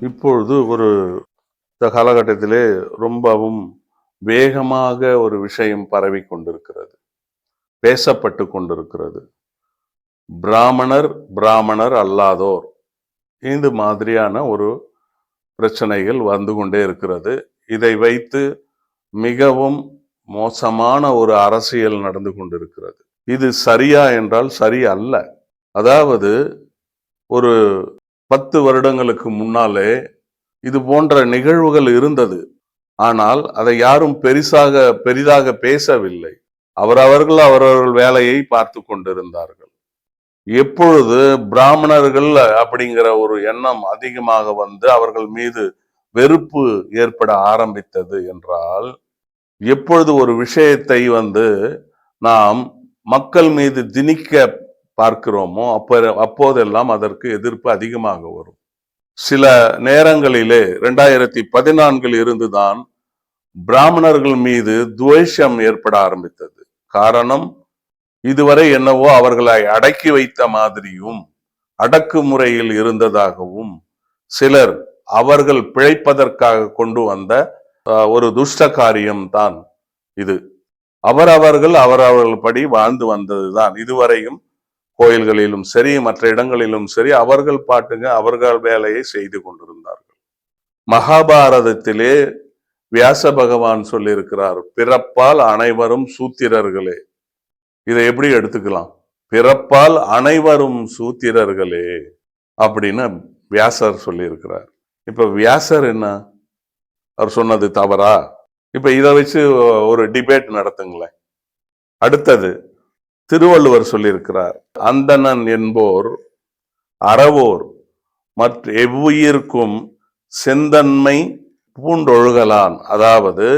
இப்பொழுது ஒரு இந்த காலகட்டத்திலே ரொம்பவும் வேகமாக ஒரு விஷயம் பரவி கொண்டிருக்கிறது. பேசப்பட்டு கொண்டிருக்கிறது. பிராமணர் பிராமணர் அல்லாதோர். இந்த மாதிரியான ஒரு பிரச்சனைகள் வந்து கொண்டே இருக்கிறது. இதை வைத்து மிகவும் மோசமான ஒரு அரசியல் நடந்து கொண்டிருக்கிறது. இது சரியா என்றால் சரி அல்ல. அதாவது ஒரு பத்து வருடங்களுக்கு முன்னாலே இது போன்ற நிகழ்வுகள் இருந்தது. ஆனால் அதை யாரும் பெரிசாக பெரிதாக பேசவில்லை. அவரவர்கள் அவரவர்கள் வேலையை பார்த்து கொண்டிருந்தார்கள். எப்பொழுது பிராமணர்கள் அப்படிங்கிற ஒரு எண்ணம் அதிகமாக வந்து அவர்கள் மீது வெறுப்பு ஏற்பட ஆரம்பித்தது என்றால் எப்பொழுது ஒரு விஷயத்தை வந்து நாம் மக்கள் மீது திணிக்க பார்க்கிறோமோ அப்போ அப்போதெல்லாம் அதற்கு எதிர்ப்பு அதிகமாக வரும். சில நேரங்களிலே ரெண்டாயிரத்தி பதினான்கில் இருந்துதான் பிராமணர்கள் மீது துவேஷம் ஏற்பட ஆரம்பித்தது. காரணம் இதுவரை என்னவோ அவர்களை அடக்கி வைத்த மாதிரியும் அடக்குமுறையில் இருந்ததாகவும் சிலர் அவர்கள் பிழைப்பதற்காக கொண்டு வந்த ஒரு துஷ்ட காரியம்தான் இது. அவரவர்கள் அவரவர்கள் படி வாழ்ந்து வந்ததுதான். இதுவரையும் கோயில்களிலும் சரி மற்ற இடங்களிலும் சரி அவர்கள் பாட்டுங்க அவர்கள் வேலையை செய்து கொண்டிருந்தார்கள். மகாபாரதத்திலே வியாச பகவான் சொல்லியிருக்கிறார் பிறப்பால் அனைவரும் சூத்திரர்களே. இதை எப்படி எடுத்துக்கலாம்? பிறப்பால் அனைவரும் சூத்திரர்களே அப்படின்னு வியாசர் சொல்லியிருக்கிறார். இப்ப வியாசர் என்ன? அவர் சொன்னது தவறா? இப்ப இதை வச்சு ஒரு டிபேட் நடத்துங்களேன். அடுத்தது திருவள்ளுவர் சொல்லியிருக்கிறார் அந்தணன் என்போர் அறவோர் மற்ற எவ்வுயிர்க்கும் செந்தன்மை பூண்டொழுகலான் அதாவது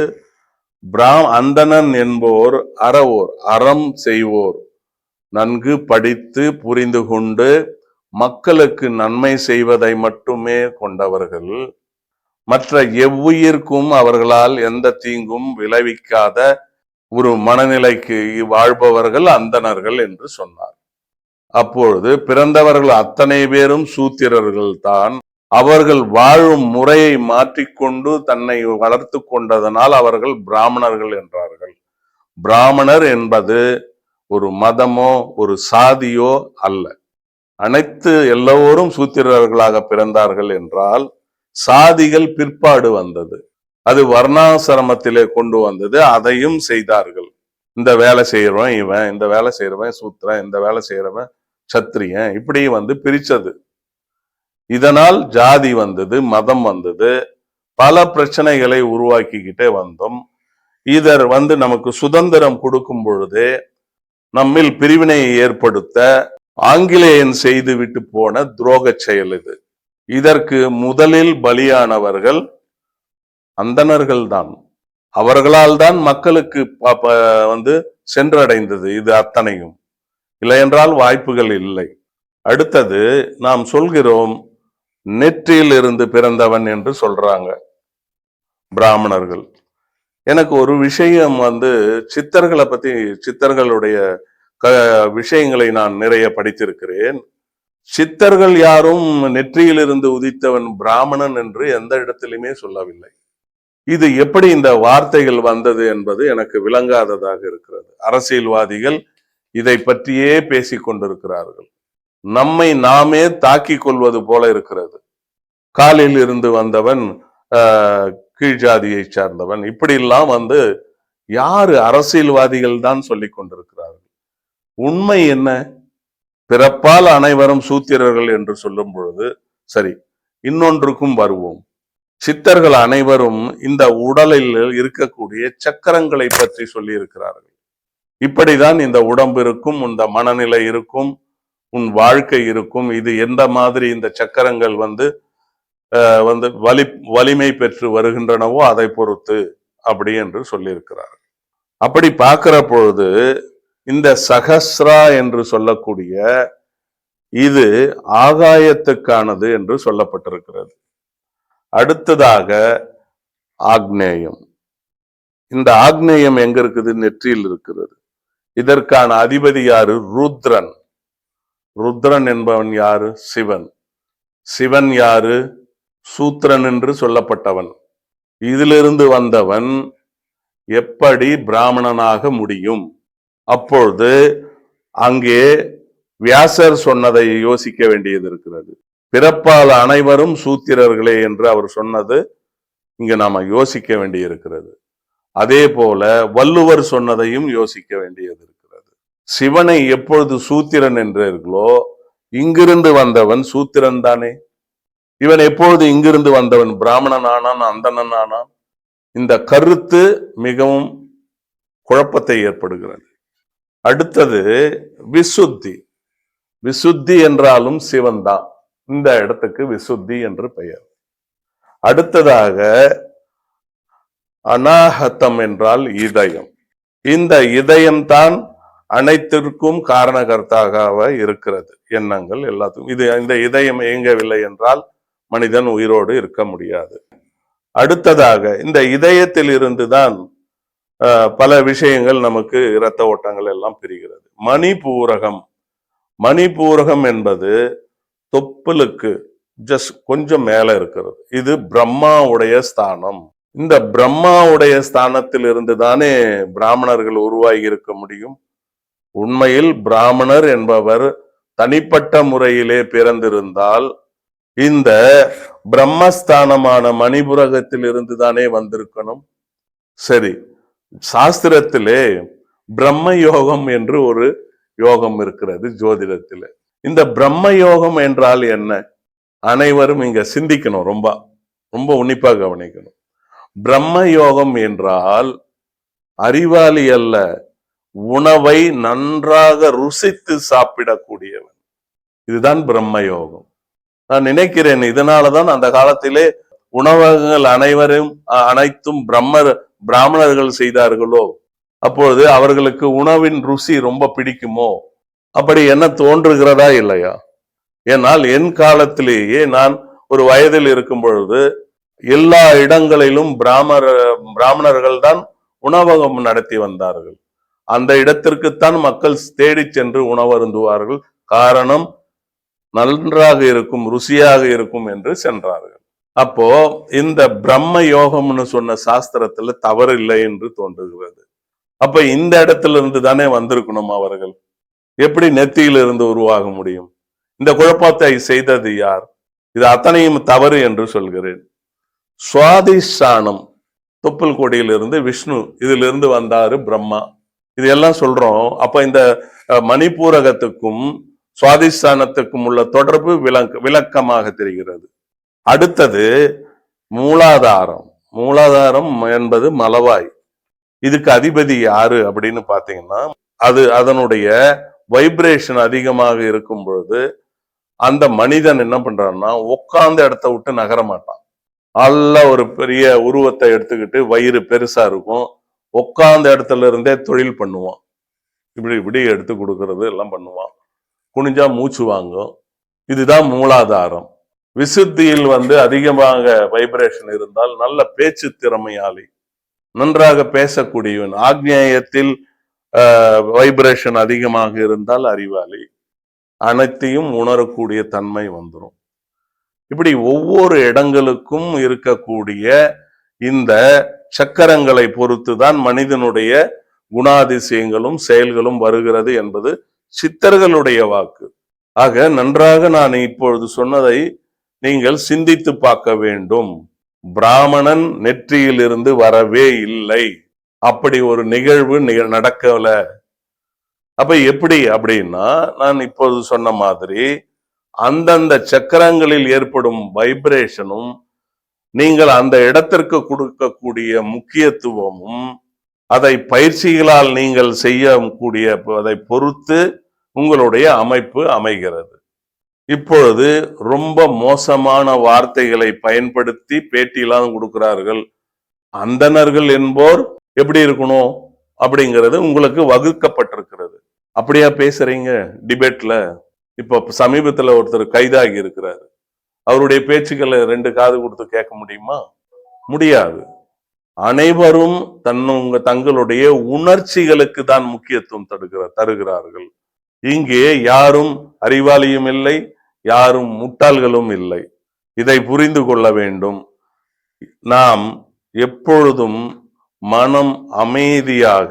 பிரா அந்தணன் என்போர் அறவோர் அறம் செய்வோர் நன்கு படித்து புரிந்து கொண்டு மக்களுக்கு நன்மை செய்வதை மட்டுமே கொண்டவர்கள். மற்ற எவ்வுயிர்க்கும் அவர்களால் எந்த தீங்கும் விளைவிக்காத ஒரு மனநிலைக்கு வாழ்பவர்கள் அந்தணர்கள் என்று சொன்னார். அப்பொழுது பிறந்தவர்கள் அத்தனை பேரும் சூத்திரர்கள் தான். அவர்கள் வாழும் முறையை மாற்றிக்கொண்டு தன்னை வளர்த்து கொண்டதனால் அவர்கள் பிராமணர்கள் என்றார்கள். பிராமணர் என்பது ஒரு மதமோ ஒரு சாதியோ அல்ல. அனைத்து எல்லோரும் சூத்திரர்களாக பிறந்தார்கள் என்றால் சாதிகள் பிற்பாடு வந்தது. அது வர்ணாசிரமத்திலே கொண்டு வந்தது. அதையும் செய்தார்கள். இந்த வேலை செய்யறவன் இவன் இந்த வேலை செய்யறவன் சூத்திரன் இந்த வேலை செய்யறவன் சத்திரியன். இப்படி வந்து பிரிச்சது. இதனால் ஜாதி வந்தது மதம் வந்தது. பல பிரச்சனைகளை உருவாக்கிக்கிட்டே வந்தோம். இதர் வந்து நமக்கு சுதந்திரம் கொடுக்கும் பொழுது நம்மில் பிரிவினையை ஏற்படுத்த ஆங்கிலேயன் செய்து விட்டு போன துரோக செயல் இது. இதற்கு முதலில் பலியானவர்கள் அந்தணர்கள் தான் அவர்களால் தான் மக்களுக்கு வந்து சென்றடைந்தது இது அத்தனையும். இல்லையென்றால் வாய்ப்புகள் இல்லை. அடுத்தது நாம் சொல்கிறோம் நெற்றியில் இருந்து பிறந்தவன் என்று சொல்றாங்க பிராமணர்கள். எனக்கு ஒரு விஷயம் வந்து சித்தர்களை பத்தி சித்தர்களுடைய க விஷயங்களை நான் நிறைய படித்திருக்கிறேன். சித்தர்கள் யாரும் நெற்றியிலிருந்து உதித்தவன் பிராமணன் என்று எந்த இடத்திலுமே சொல்லவில்லை. இது எப்படி இந்த வார்த்தைகள் வந்தது என்பது எனக்கு விளங்காததாக இருக்கிறது. அரசியல்வாதிகள் இதை பற்றியே பேசிக் கொண்டிருக்கிறார்கள். நம்மை நாமே தாக்கிக் கொள்வது போல இருக்கிறது. காலில் இருந்து வந்தவன் ஆஹ், கீழ் ஜாதியை சார்ந்தவன். இப்படியெல்லாம் வந்து யாரு அரசியல்வாதிகள் தான் சொல்லிக் கொண்டிருக்கிறார்கள். உண்மை என்ன? பிறப்பால் அனைவரும் சூத்திரர்கள் என்று சொல்லும் பொழுது சரி இன்னொன்றுக்கும் வருவோம். சித்தர்கள் அனைவரும் இந்த உடலில் இருக்கக்கூடிய சக்கரங்களை பற்றி சொல்லி இருக்கிறார்கள் இப்படிதான் இந்த உடம்பு இருக்கும் இந்த மனநிலை இருக்கும் உன் வாழ்க்கை இருக்கும். இது எந்த மாதிரி இந்த சக்கரங்கள் வந்து வந்து வலி வலிமை பெற்று வருகின்றனவோ அதை பொறுத்து அப்படி என்று சொல்லியிருக்கிறார் அப்படி பார்க்கிற பொழுது இந்த சகஸ்ரா என்று சொல்லக்கூடிய இது ஆகாயத்துக்கானது என்று சொல்லப்பட்டிருக்கிறது. அடுத்ததாக ஆக்னேயம். இந்த ஆக்னேயம் எங்க இருக்குது? நெற்றியில் இருக்கிறது. இதற்கான அதிபதி யாரு? ருத்ரன். ருத்ரன் என்பவன் யாரு? சிவன். சிவன் யாரு? சூத்திரன் என்று சொல்லப்பட்டவன். இதிலிருந்து வந்தவன் எப்படி பிராமணனாக முடியும்? அப்பொழுது அங்கே வியாசர் சொன்னதை யோசிக்க வேண்டியது இருக்கிறது. பிறப்பால் அனைவரும் சூத்திரர்களே என்று அவர் சொன்னது இங்கு நாம யோசிக்க வேண்டியிருக்கிறது. அதே போல வள்ளுவர் சொன்னதையும் யோசிக்க வேண்டியது இருக்கிறது. சிவனை எப்பொழுது சூத்திரன் என்றீர்களோ இங்கிருந்து வந்தவன் சூத்திரன் தானே. இவன் எப்பொழுது இங்கிருந்து வந்தவன்? பிராமணன் ஆனான் அந்தணன் ஆனான் இந்த கருத்து மிகவும் குழப்பத்தை ஏற்படுகிறது. அடுத்தது விசுத்தி. விசுத்தி என்றாலும் சிவன் தான். இந்த இடத்துக்கு விசுத்தி என்று பெயர். அடுத்ததாக அனாஹத்தம் என்றால் இதயம். இந்த இதயம்தான் அனைத்திற்கும் காரணகர்த்தாக இருக்கிறது. எண்ணங்கள் எல்லாத்துக்கும். இது இந்த இதயம் இயங்கவில்லை என்றால் மனிதன் உயிரோடு இருக்க முடியாது. அடுத்ததாக இந்த இதயத்தில் இருந்துதான் பல விஷயங்கள் நமக்கு இரத்த ஓட்டங்கள் எல்லாம் பிரிகிறது. மணிபூரகம் மணிபூரகம் என்பது தொப்புளுக்கு ஜஸ்ட் கொஞ்சம் மேல இருக்கிறது. இது பிரம்மாவுடைய ஸ்தானம். இந்த பிரம்மாவுடைய ஸ்தானத்தில் இருந்து தானே பிராமணர்கள் உருவாகி இருக்க முடியும். உண்மையில் பிராமணர் என்பவர் தனிப்பட்ட முறையிலே பிறந்திருந்தால் இந்த பிரம்மஸ்தானமான மணிபுரகத்தில் இருந்து தானே வந்திருக்கணும். சரி சாஸ்திரத்திலே பிரம்ம யோகம் என்று ஒரு யோகம் இருக்கிறது ஜோதிடத்திலே. இந்த பிரம்ம யோகம் என்றால் என்ன? அனைவரும் இங்க சிந்திக்கணும் ரொம்ப ரொம்ப உன்னிப்பா கவனிக்கணும். பிரம்ம யோகம் என்றால் அறிவாளி அல்ல உணவை நன்றாக ருசித்து சாப்பிடக்கூடியவன். இதுதான் பிரம்ம யோகம் நான் நினைக்கிறேன் இதனாலதான் அந்த காலத்திலே உணவகங்கள் அனைவரும் அனைத்தும் பிரம்மர் பிராமணர்கள் செய்தார்களோ? அப்பொழுது அவர்களுக்கு உணவின் ருசி ரொம்ப பிடிக்குமோ? அப்படி என்ன தோன்றுகிறதா இல்லையா? ஏனால் என் காலத்திலேயே நான் ஒரு வயதில் இருக்கும் பொழுது எல்லா இடங்களிலும் பிராமர பிராமணர்கள் தான் உணவகம் நடத்தி வந்தார்கள். அந்த இடத்திற்குத்தான் மக்கள் தேடி சென்று உணவருந்துவார்கள் காரணம் நன்றாக இருக்கும் ருசியாக இருக்கும் என்று சென்றார்கள். அப்போ இந்த பிரம்ம யோகம்னு சொன்ன சாஸ்திரத்துல தவறு இல்லை என்று தோன்றுகிறது. அப்ப இந்த இடத்துல இருந்து தானே வந்திருக்கணும் அவர்கள்? எப்படி நெத்தியிலிருந்து உருவாக முடியும்? இந்த குழப்பத்தை செய்தது யார்? இது அத்தனையும் தவறு என்று சொல்கிறேன். சுவாதிஷ்டானம். தொப்புள் கொடியிலிருந்து விஷ்ணு இதிலிருந்து வந்தாரு பிரம்மா. இது எல்லாம் சொல்றோம். அப்ப இந்த மணிப்பூரகத்துக்கும் சுவாதிஷ்டானத்துக்கும் உள்ள தொடர்பு விளக்க விளக்கமாக தெரிகிறது. அடுத்தது மூலாதாரம். மூலாதாரம் என்பது மலவாய். இதுக்கு அதிபதி யாரு அப்படின்னு பாத்தீங்கன்னா அது அதனுடைய வைப்ரேஷன் அதிகமாக இருக்கும் பொழுது அந்த மனிதன் என்ன பண்றான்னா உட்கார்ந்த இடத்த விட்டு நகர மாட்டான். நல்ல ஒரு பெரிய உருவத்தை எடுத்துக்கிட்டு வயிறு பெருசா இருக்கும். உட்கார்ந்த இடத்துல இருந்தே தொழில் பண்ணுவான். இப்படி இப்படி எடுத்து கொடுக்கறது எல்லாம் பண்ணுவான். குனிஞ்சா மூச்சு வாங்கும். இதுதான் மூலாதாரம். விசுத்தியில் வந்து அதிகமாக வைப்ரேஷன் இருந்தால் நல்ல பேச்சு திறமையாளி நன்றாக பேசக்கூடியவன் ஆக்நேயத்தில் வைப்ரேஷன் அதிகமாக இருந்தால் அறிவாளி. அனைத்தையும் உணரக்கூடிய தன்மை வந்துடும் இப்படி ஒவ்வொரு இடங்களுக்கும் இருக்கக்கூடிய இந்த சக்கரங்களை பொறுத்து தான் மனிதனுடைய குணாதிசயங்களும் செயல்களும் வருகிறது என்பது சித்தர்களுடைய வாக்கு. ஆக நன்றாக நான் இப்பொழுது சொன்னதை நீங்கள் சிந்தித்து பார்க்க வேண்டும். பிராமணன் நெற்றியிலிருந்து வரவே இல்லை. அப்படி ஒரு நிகழ்வு நடக்கல. அப்ப எப்படி அப்படின்னா நான் இப்போது சொன்ன மாதிரி அந்தந்த சக்கரங்களில் ஏற்படும் வைப்ரேஷனும் நீங்கள் அந்த இடத்திற்கு கொடுக்கக்கூடிய முக்கியத்துவமும் அதை பயிற்சிகளால் நீங்கள் செய்யக்கூடிய அதை பொறுத்து உங்களுடைய அமைப்பு அமைகிறது. இப்பொழுது ரொம்ப மோசமான வார்த்தைகளை பயன்படுத்தி பேட்டியெல்லாம் கொடுக்கிறார்கள். அந்தணர்கள் என்போர் எப்படி இருக்கணும் அப்படிங்கிறது உங்களுக்கு வகுக்கப்பட்டிருக்கிறது. அப்படியா பேசுறீங்க? டிபேட்ல இப்போ சமீபத்தில் ஒருத்தர் கைதாகி இருக்கிறாரு. அவருடைய பேச்சுக்களை ரெண்டு காது கொடுத்து கேட்க முடியுமா? முடியாது. அனைவரும் தன்னுங்க தங்களுடைய உணர்ச்சிகளுக்கு தான் முக்கியத்துவம் தருகிற தருகிறார்கள். இங்கே யாரும் அறிவாளியும் இல்லை யாரும் முட்டாள்களும் இல்லை. இதை புரிந்து கொள்ள வேண்டும். நாம் எப்பொழுதும் மனம் அமைதியாக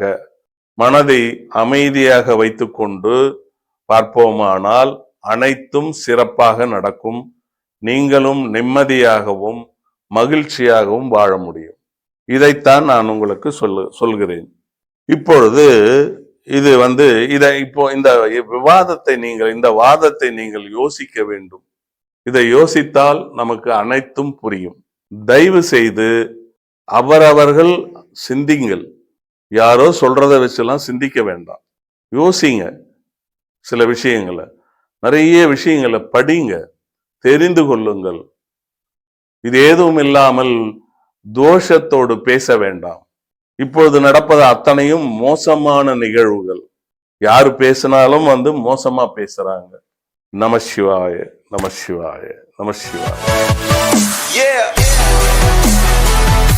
மனதை அமைதியாக வைத்துக்கொண்டு பார்ப்போமானால் அனைத்தும் சிறப்பாக நடக்கும். நீங்களும் நிம்மதியாகவும் மகிழ்ச்சியாகவும் வாழ முடியும். இதைத்தான் நான் உங்களுக்கு சொல்ல சொல்கிறேன். இப்பொழுது இது வந்து இதை இப்போ இந்த விவாதத்தை நீங்கள் இந்த வாதத்தை நீங்கள் யோசிக்க வேண்டும். இதை யோசித்தால் நமக்கு அனைத்தும் புரியும். தயவு செய்து அவரவர்கள் சிந்திங்கள். யாரோ சொல்றதை வச்செல்லாம் சிந்திக்க வேண்டாம். யோசிங்க சில விஷயங்களை. நிறைய விஷயங்களை படிங்க. தெரிந்து கொள்ளுங்கள். இது ஏதும் இல்லாமல் தோஷத்தோடு பேச வேண்டாம். இப்பொழுது நடப்பது அத்தனையும் மோசமான நிகழ்வுகள். யார் பேசினாலும் வந்து மோசமா பேசுறாங்க. நம சிவாய நம சிவாய நம சிவாய.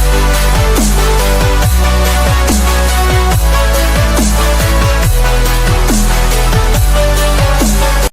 you